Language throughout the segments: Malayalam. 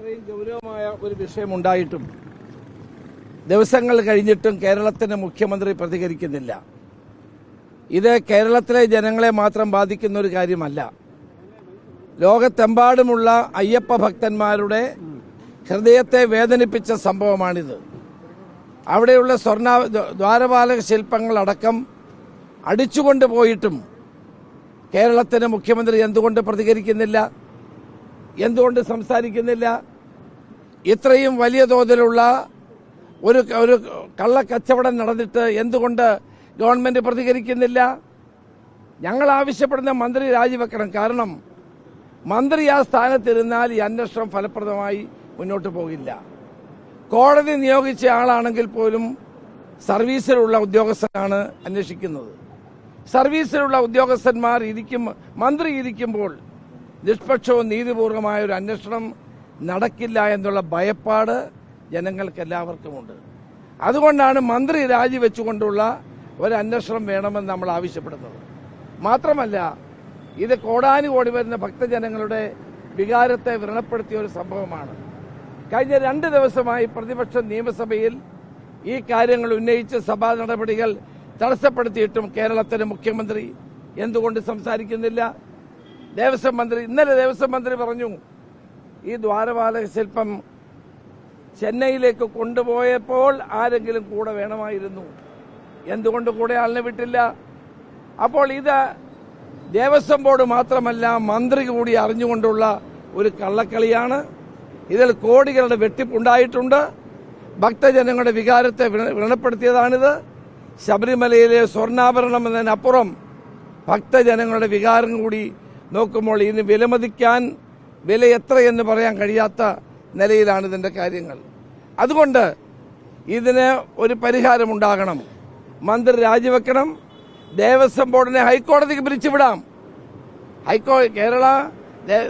ഇത്രയും ഗൗരവമായ ഒരു വിഷയമുണ്ടായിട്ടും ദിവസങ്ങൾ കഴിഞ്ഞിട്ടും കേരളത്തിന്റെ മുഖ്യമന്ത്രി പ്രതികരിക്കുന്നില്ല. ഇത് കേരളത്തിലെ ജനങ്ങളെ മാത്രം ബാധിക്കുന്ന ഒരു കാര്യമല്ല. ലോകത്തെമ്പാടുമുള്ള അയ്യപ്പ ഭക്തന്മാരുടെ ഹൃദയത്തെ വേദനിപ്പിച്ച സംഭവമാണിത്. അവിടെയുള്ള സ്വർണ ദ്വാരപാലക ശില്പങ്ങളടക്കം അടിച്ചുകൊണ്ട് പോയിട്ടും കേരളത്തിന് മുഖ്യമന്ത്രി എന്തുകൊണ്ട് പ്രതികരിക്കുന്നില്ല? എന്തുകൊണ്ട് സംസാരിക്കുന്നില്ല? ഇത്രയും വലിയ തോതിലുള്ള ഒരു ഒരു കള്ളക്കച്ചവടം നടന്നിട്ട് എന്തുകൊണ്ട് ഗവൺമെന്റ് പ്രതികരിക്കുന്നില്ല? ഞങ്ങൾ ആവശ്യപ്പെടുന്ന മന്ത്രി രാജിവെക്കണം. കാരണം മന്ത്രി ആ സ്ഥാനത്തിരുന്നാൽ ഈ അന്വേഷണം ഫലപ്രദമായി മുന്നോട്ട് പോകില്ല. കോടതി നിയോഗിച്ച ആളാണെങ്കിൽ പോലും സർവീസിലുള്ള ഉദ്യോഗസ്ഥനാണ് അന്വേഷിക്കുന്നത്. സർവീസിലുള്ള ഉദ്യോഗസ്ഥന്മാർ ഇരിക്കും മന്ത്രി ഇരിക്കുമ്പോൾ നിഷ്പക്ഷവും നീതിപൂർവമായ ഒരു അന്വേഷണം നടക്കില്ല എന്നുള്ള ഭയപ്പാട് ജനങ്ങൾക്ക് എല്ലാവർക്കുമുണ്ട് അതുകൊണ്ടാണ് മന്ത്രി രാജിവെച്ചുകൊണ്ടുള്ള ഒരു അന്വേഷണം വേണമെന്ന് നമ്മൾ ആവശ്യപ്പെടുന്നത്. മാത്രമല്ല ഇത് കോടാനുകോടി വരുന്ന ഭക്തജനങ്ങളുടെ വികാരത്തെ വ്രണപ്പെടുത്തിയ ഒരു സംഭവമാണ്. കഴിഞ്ഞ രണ്ട് ദിവസമായി പ്രതിപക്ഷ നിയമസഭയിൽ ഈ കാര്യങ്ങൾ ഉന്നയിച്ച് സഭാ നടപടികൾ തടസ്സപ്പെടുത്തിയിട്ടും കേരളത്തിന്റെ മുഖ്യമന്ത്രി എന്തുകൊണ്ട് സംസാരിക്കുന്നില്ല? ദേവസ്വം മന്ത്രി ഇന്നലെ ദേവസ്വം മന്ത്രി പറഞ്ഞു ഈ ദ്വാരപാലക ശില്പം ചെന്നൈയിലേക്ക് കൊണ്ടുപോയപ്പോൾ ആരെങ്കിലും കൂടെ വേണമായിരുന്നു. എന്തുകൊണ്ട് കൂടെ ആളിനെ വിട്ടില്ല? അപ്പോൾ ഇത് ദേവസ്വം ബോർഡ് മാത്രമല്ല മന്ത്രി കൂടി അറിഞ്ഞുകൊണ്ടുള്ള ഒരു കള്ളക്കളിയാണ്. ഇതിൽ കോടികളുടെ വെട്ടിപ്പുണ്ടായിട്ടുണ്ട്. ഭക്തജനങ്ങളുടെ വികാരത്തെ വ്ര- വ്രണപ്പെടുത്തിയതാണിത്. ശബരിമലയിലെ സ്വർണാഭരണം എന്നതിനപ്പുറം ഭക്തജനങ്ങളുടെ വികാരം കൂടി നോക്കുമ്പോൾ ഇതിന് വിലമതിക്കാൻ വില എത്രയെന്ന് പറയാൻ കഴിയാത്ത നിലയിലാണ് ഇതിന്റെ കാര്യങ്ങൾ. അതുകൊണ്ട് ഇതിന് ഒരു പരിഹാരമുണ്ടാകണം. മന്ത്രി രാജിവെക്കണം. ദേവസ്വം ബോർഡിനെ ഹൈക്കോടതിക്ക് പിരിച്ചുവിടാം. ഹൈക്കോ കേരള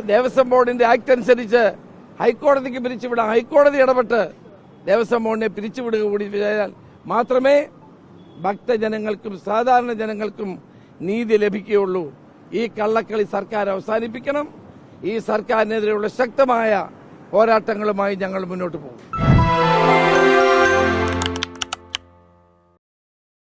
ദേവസ്വം ബോർഡിന്റെ ആക്ട് അനുസരിച്ച് ഹൈക്കോടതിക്ക് പിരിച്ചുവിടാം. ഹൈക്കോടതി ഇടപെട്ട് ദേവസ്വം ബോർഡിനെ പിരിച്ചുവിടുക കൂടി ചെയ്താൽ മാത്രമേ ഭക്തജനങ്ങൾക്കും സാധാരണ ജനങ്ങൾക്കും നീതി ലഭിക്കുകയുള്ളൂ. ഈ കള്ളക്കളി സർക്കാർ അവസാനിപ്പിക്കണം. ഈ സർക്കാരിനെതിരെയുള്ള ശക്തമായ പോരാട്ടങ്ങളുമായി ഞങ്ങൾ മുന്നോട്ട് പോകും.